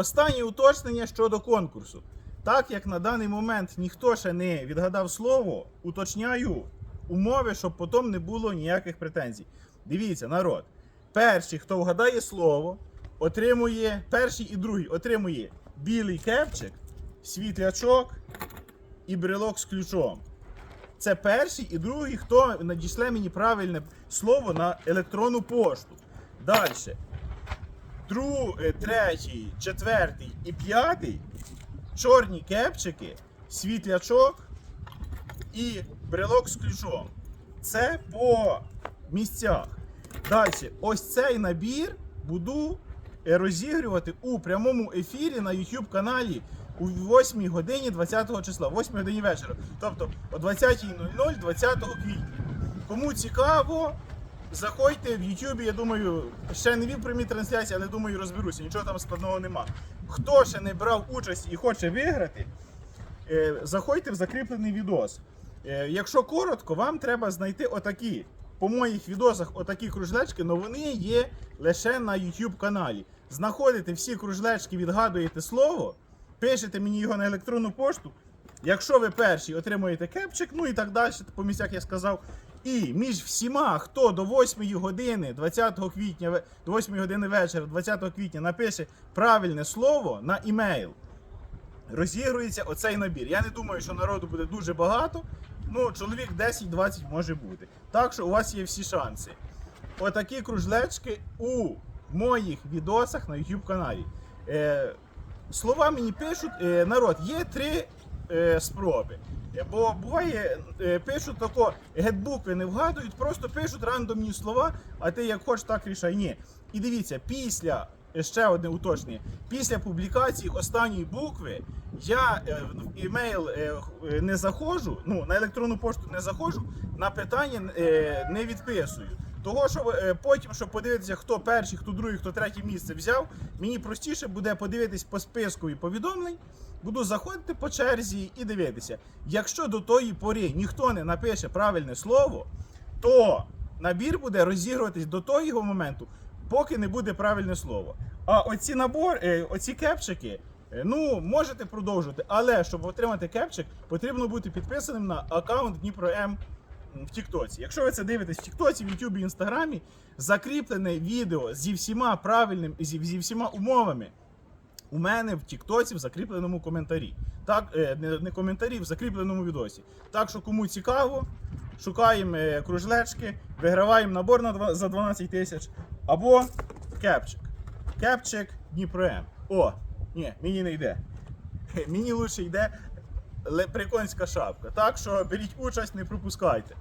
Останнє уточнення щодо конкурсу. Так як на даний момент ніхто ще не відгадав слово, уточняю умови, щоб потім не було ніяких претензій. Дивіться, народ. Перший, хто вгадає слово, отримує, перший і другий отримує білий кепчик, світлячок і брелок з ключом. Це перший і другий, хто надішле мені правильне слово на електронну пошту. Далі. Другий, третій, четвертий і п'ятий чорні кепчики, світлячок і брелок з ключом. Це по місцях. Далі, ось цей набір буду е, розігрувати у прямому ефірі на YouTube каналі у 8 годині 20 числа, 8 годині вечора. Тобто о 20.00 20 квітня. Кому цікаво, заходьте в YouTube, я думаю, ще не вів прямі трансляції, але думаю, розберуся, нічого там складного нема. Хто ще не брав участь і хоче виграти, е, заходьте в закріплений відос. Е, Якщо коротко, вам треба знайти отакі. По моїх відосах отакі кружлечки, але вони є лише на YouTube каналі. Знаходите всі кружлечки, відгадуєте слово, пишете мені його на електронну пошту. Якщо ви перший отримуєте кепчик, ну і так далі, по місцях я сказав. І між всіма, хто до 8 години 20 квітня, до 8 години вечора, 20 квітня напише правильне слово на імейл, розігрується оцей набір. Я не думаю, що народу буде дуже багато. Ну, чоловік 10-20 може бути. Так що у вас є всі шанси. Отакі кружлечки у моїх відосах на YouTube каналі. Е, слова мені пишуть, е, народ, є три е, спроби. Бо буває, е, пишуть тако, гетбукви не вгадують, просто пишуть рандомні слова, а ти як хочеш, так рішай. Ні. І дивіться, після ще одне уточнення. Після публікації останньої букви я е, в імейл е, е, не заходжу, ну на електронну пошту не заходжу, на питання е, не відписую. Того, що е, потім, щоб подивитися, хто перший, хто другий, хто третє місце взяв, мені простіше буде подивитись по списку і повідомлень. Буду заходити по черзі і дивитися. Якщо до тої пори ніхто не напише правильне слово, то набір буде розігруватись до того моменту, поки не буде правильне слово. А оці набор, е, оці кепчики, е, ну можете продовжувати, але щоб отримати кепчик, потрібно бути підписаним на аккаунт Дніпро М в Тіктоці. Якщо ви це дивитесь в Тіктоці, в Ютубі, Інстаграмі, закріплене відео зі всіма правильним зі, зі всіма умовами. У мене в Тіктоці в закріпленому коментарі. Так, е, не коментарі, в закріпленому відосі. Так що кому цікаво, шукаємо е, кружлечки, виграваємо набор на за 12 тисяч або кепчик. Кепчик Дніпром. О, ні, мені не йде. Мені лучше йде приконська шапка. Так що беріть участь, не пропускайте.